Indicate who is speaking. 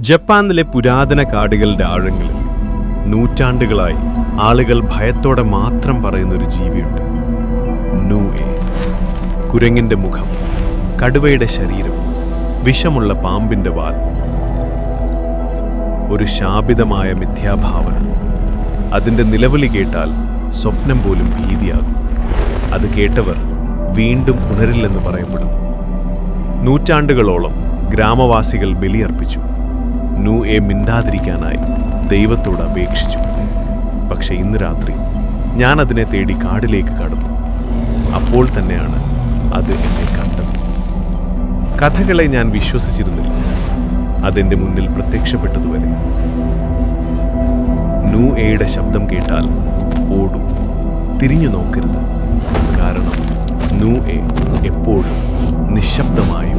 Speaker 1: ജപ്പാനിലെ പുരാതന കാടുകളുടെ ആഴങ്ങളിൽ നൂറ്റാണ്ടുകളായി ആളുകൾ ഭയത്തോടെ മാത്രം പറയുന്നൊരു ജീവിയുണ്ട്. നൂ എ കുരങ്ങിന്റെ മുഖം കടുവയുടെ ശരീരം വിഷമുള്ള പാമ്പിന്റെ വാൽ. ഒരു ശാപിതമായ മിഥ്യാഭാവന. അതിന്റെ നിലവിളി കേട്ടാൽ സ്വപ്നം പോലും ഭീതിയാകും. അത് കേട്ടവർ വീണ്ടും ഉണരില്ലെന്ന് പറയപ്പെടുന്നു. നൂറ്റാണ്ടുകളോളം ഗ്രാമവാസികൾ ബലിയർപ്പിച്ചു. നൂ എ മിണ്ടാതിരിക്കാനായി ദൈവത്തോട് അപേക്ഷിച്ചു. പക്ഷെ ഇന്ന് രാത്രി ഞാൻ അതിനെ തേടി കാടിലേക്ക് കടന്നു. അപ്പോൾ തന്നെയാണ് അത് എന്നെ കണ്ടത്. കഥകളെ ഞാൻ വിശ്വസിച്ചിരുന്നില്ല. അതെന്റെ മുന്നിൽ പ്രത്യക്ഷപ്പെട്ടതുവരെ. നൂ എയുടെ ശബ്ദം കേട്ടാൽ ഓടും. തിരിഞ്ഞു നോക്കരുത്. കാരണം നൂ എ എപ്പോഴും നിശബ്ദമായി